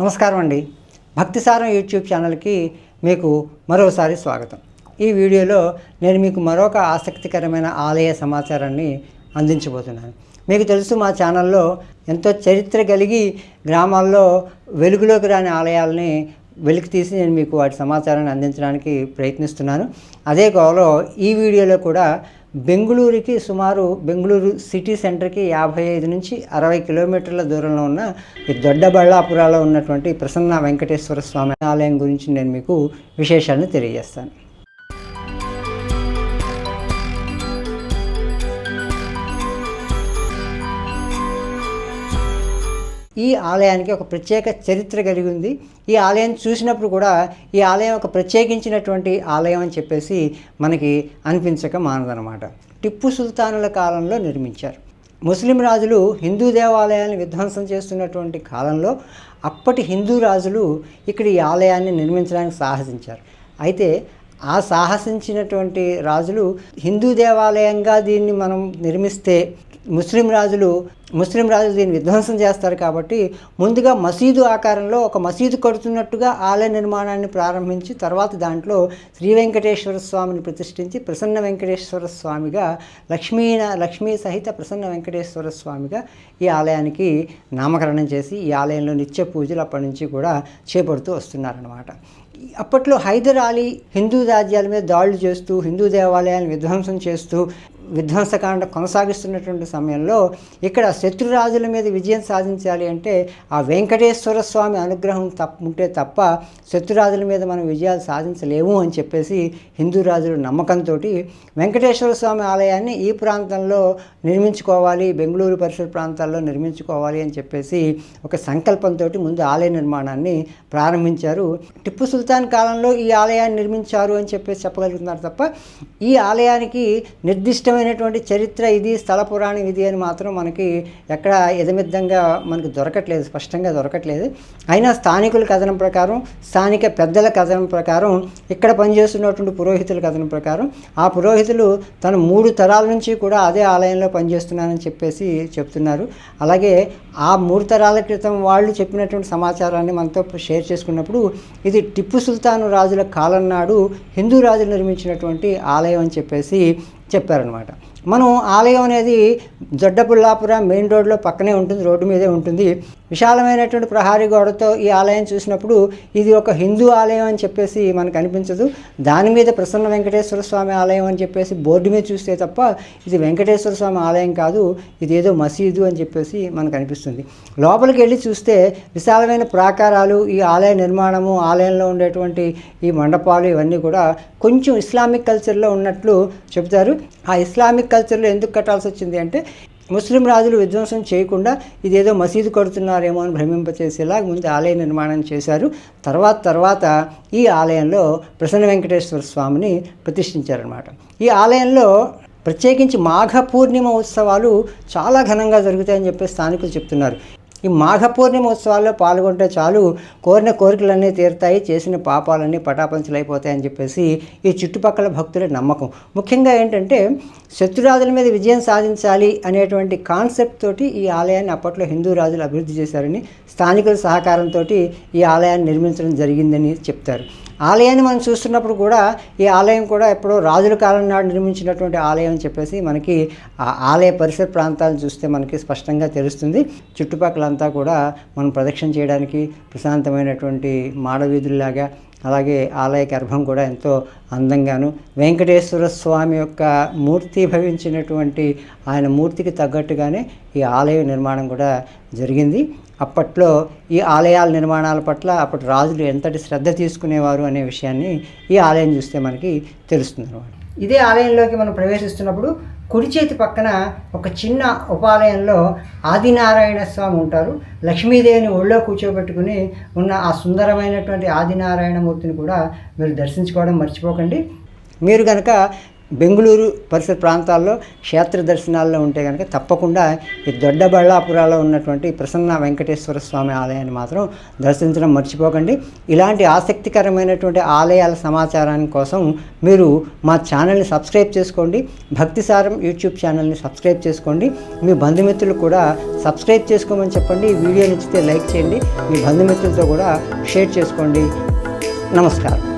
నమస్కారం అండి. భక్తిసారం యూట్యూబ్ ఛానల్కి మీకు మరోసారి స్వాగతం. ఈ వీడియోలో నేను మీకు మరొక ఆసక్తికరమైన ఆలయ సమాచారాన్ని అందించబోతున్నాను. మీకు తెలుసు మా ఛానల్లో ఎంతో చరిత్ర కలిగి గ్రామాల్లో వెలుగులోకి రాని ఆలయాల్ని వెలికి తీసి నేను మీకు వాటి సమాచారాన్ని అందించడానికి ప్రయత్నిస్తున్నాను. అదే గోలో ఈ వీడియోలో కూడా బెంగళూరుకి సుమారు బెంగళూరు సిటీ సెంటర్కి యాభై ఐదు నుంచి అరవై కిలోమీటర్ల దూరంలో ఉన్న ఈ దొడ్డబళ్ళాపురాలో ఉన్నటువంటి ప్రసన్న వెంకటేశ్వర స్వామి ఆలయం గురించి నేను మీకు విశేషాలను తెలియజేస్తాను. ఈ ఆలయానికి ఒక ప్రత్యేక చరిత్ర కలిగి ఉంది. ఈ ఆలయం చూసినప్పుడు కూడా ఈ ఆలయం ఒక ప్రత్యేకించినటువంటి ఆలయం అని చెప్పేసి మనకి అనిపించక మానదనమాట టిప్పు సుల్తానుల కాలంలో నిర్మించారు. ముస్లిం రాజులు హిందూ దేవాలయాన్ని విధ్వంసం చేస్తున్నటువంటి కాలంలో అప్పటి హిందూ రాజులు ఇక్కడ ఈ ఆలయాన్ని నిర్మించడానికి సాహసించారు. అయితే ఆ సాహసించినటువంటి రాజులు హిందూ దేవాలయంగా దీన్ని మనం నిర్మిస్తే ముస్లిం రాజులు ముస్లిం రాజులు దీన్ని విధ్వంసం చేస్తారు కాబట్టి ముందుగా మసీదు ఆకారంలో ఒక మసీదు కడుతున్నట్టుగా ఆలయ నిర్మాణాన్ని ప్రారంభించి తర్వాత దాంట్లో శ్రీ వెంకటేశ్వర స్వామిని ప్రతిష్ఠించి ప్రసన్న వెంకటేశ్వర స్వామిగా లక్ష్మీ లక్ష్మీ సహిత ప్రసన్న వెంకటేశ్వర స్వామిగా ఈ ఆలయానికి నామకరణం చేసి ఈ ఆలయంలో నిత్య పూజలు అప్పటి నుంచి కూడా చేపడుతూ వస్తున్నారన్నమాట. అప్పట్లో హైదర్ అలీ హిందూ రాజ్యాల మీద దాడులు చేస్తూ హిందూ దేవాలయాలను విధ్వంసం చేస్తూ విధ్వంసకాండ కొనసాగిస్తున్నటువంటి సమయంలో ఇక్కడ శత్రురాజుల మీద విజయం సాధించాలి అంటే ఆ వెంకటేశ్వర స్వామి అనుగ్రహం తప్ప ఉంటే తప్ప శత్రురాజుల మీద మనం విజయాలు సాధించలేము అని చెప్పేసి హిందూ రాజుల నమ్మకంతో వెంకటేశ్వర స్వామి ఆలయాన్ని ఈ ప్రాంతంలో నిర్మించుకోవాలి బెంగళూరు పరిసర ప్రాంతాల్లో నిర్మించుకోవాలి అని చెప్పేసి ఒక సంకల్పంతో ముందు ఆలయ నిర్మాణాన్ని ప్రారంభించారు. టిప్పు సుల్తాన్ కాలంలో ఈ ఆలయాన్ని నిర్మించారు అని చెప్పేసి చెప్పగలుగుతున్నారు తప్ప ఈ ఆలయానికి నిర్దిష్ట ముఖ్యమైనటువంటి చరిత్ర ఇది స్థల పురాణం ఇది అని మాత్రం మనకి ఎక్కడ ఎదమిద్దంగా మనకి దొరకట్లేదు స్పష్టంగా దొరకట్లేదు. అయినా స్థానికుల కథనం ప్రకారం స్థానిక పెద్దల కథనం ప్రకారం ఇక్కడ పనిచేస్తున్నటువంటి పురోహితుల కథనం ప్రకారం ఆ పురోహితులు తన మూడు తరాల నుంచి కూడా అదే ఆలయంలో పనిచేస్తున్నానని చెప్పేసి చెప్తున్నారు. అలాగే ఆ మూడు తరాల క్రితం వాళ్ళు చెప్పినటువంటి సమాచారాన్ని మనతో షేర్ చేసుకున్నప్పుడు ఇది టిప్పు సుల్తాను రాజుల కాలం నాడు హిందూ రాజులు నిర్మించినటువంటి ఆలయం అని చెప్పేసి చెప్పారనమాట మనం ఆలయం అనేది దొడ్డపుల్లాపుర మెయిన్ రోడ్లో పక్కనే ఉంటుంది రోడ్డు మీదే ఉంటుంది. విశాలమైనటువంటి ప్రహారీ గోడతో ఈ ఆలయం చూసినప్పుడు ఇది ఒక హిందూ ఆలయం అని చెప్పేసి మనకు అనిపించదు. దాని మీద ప్రసన్న వెంకటేశ్వర స్వామి ఆలయం అని చెప్పేసి బోర్డు మీద చూస్తే తప్ప ఇది వెంకటేశ్వర స్వామి ఆలయం కాదు ఇది ఏదో మసీదు అని చెప్పేసి మనకు అనిపిస్తుంది. లోపలికి వెళ్ళి చూస్తే విశాలమైన ప్రాకారాలు ఈ ఆలయ నిర్మాణము ఆలయంలో ఉండేటువంటి ఈ మండపాలు ఇవన్నీ కూడా కొంచెం ఇస్లామిక్ కల్చర్లో ఉన్నట్లు చెబుతారు. ఆ ఇస్లామిక్ కల్చర్లో ఎందుకు కట్టాల్సి వచ్చింది అంటే ముస్లిం రాజులు విధ్వంసం చేయకుండా ఇదేదో మసీదు కడుతున్నారేమో అని భ్రమింపచేసేలా ముందు ఆలయ నిర్మాణం చేశారు. తర్వాత తర్వాత ఈ ఆలయంలో ప్రసన్న వెంకటేశ్వర స్వామిని ప్రతిష్ఠించారనమాట ఈ ఆలయంలో ప్రత్యేకించి మాఘ పూర్ణిమ ఉత్సవాలు చాలా ఘనంగా జరుగుతాయని చెప్పి స్థానికులు చెప్తున్నారు. ఈ మాఘ పూర్ణిమ ఉత్సవాల్లో పాల్గొంటే చాలు కోరిన కోరికలన్నీ తీరుతాయి చేసిన పాపాలన్నీ పటాపంచలైపోతాయని చెప్పేసి ఈ చుట్టుపక్కల భక్తుల నమ్మకం. ముఖ్యంగా ఏంటంటే శత్రురాజుల మీద విజయం సాధించాలి అనేటువంటి కాన్సెప్ట్ తోటి ఈ ఆలయాన్ని అప్పట్లో హిందూ రాజులు అభివృద్ధి చేశారని స్థానికుల సహకారంతో ఈ ఆలయాన్ని నిర్మించడం జరిగిందని చెప్తారు. ఆలయాన్ని మనం చూస్తున్నప్పుడు కూడా ఈ ఆలయం కూడా ఎప్పుడో రాజుల కాలం నాడు నిర్మించినటువంటి ఆలయం అని చెప్పేసి మనకి ఆ ఆలయ పరిసర ప్రాంతాలను చూస్తే మనకి స్పష్టంగా తెలుస్తుంది. చుట్టుపక్కలంతా కూడా మనం ప్రదక్షిణ చేయడానికి ప్రశాంతమైనటువంటి మాడవీధుల్లాగా అలాగే ఆలయ గర్భం కూడా ఎంతో అందంగాను. వెంకటేశ్వర స్వామి యొక్క మూర్తి భవించినటువంటి ఆయన మూర్తికి తగ్గట్టుగానే ఈ ఆలయ నిర్మాణం కూడా జరిగింది. అప్పట్లో ఈ ఆలయాల నిర్మాణాల పట్ల అప్పటి రాజులు ఎంతటి శ్రద్ధ తీసుకునేవారు అనే విషయాన్ని ఈ ఆలయం చూస్తే మనకి తెలుస్తుంది అనమాట ఇదే ఆలయంలోకి మనం ప్రవేశిస్తున్నప్పుడు కుడి చేతి పక్కన ఒక చిన్న ఉపాలయంలో ఆదినారాయణ స్వామి ఉంటారు. లక్ష్మీదేవిని ఒళ్ళో కూర్చోబెట్టుకుని ఉన్న ఆ సుందరమైనటువంటి ఆదినారాయణ మూర్తిని కూడా మీరు దర్శించుకోవడం మర్చిపోకండి. మీరు కనుక బెంగళూరు పరిసర ప్రాంతాల్లో క్షేత్ర దర్శనాల్లో ఉంటే కనుక తప్పకుండా ఈ దొడ్డబళ్ళాపురాలో ఉన్నటువంటి ప్రసన్న వెంకటేశ్వర స్వామి ఆలయాన్ని మాత్రం దర్శించడం మర్చిపోకండి. ఇలాంటి ఆసక్తికరమైనటువంటి ఆలయాల సమాచారాన్ని కోసం మీరు మా ఛానల్ని సబ్స్క్రైబ్ చేసుకోండి. భక్తిసారం యూట్యూబ్ ఛానల్ని సబ్స్క్రైబ్ చేసుకోండి. మీ బంధుమిత్రులు కూడా సబ్స్క్రైబ్ చేసుకోమని చెప్పండి. వీడియో నచ్చితే లైక్ చేయండి. మీ బంధుమిత్రులతో కూడా షేర్ చేసుకోండి. నమస్కారం.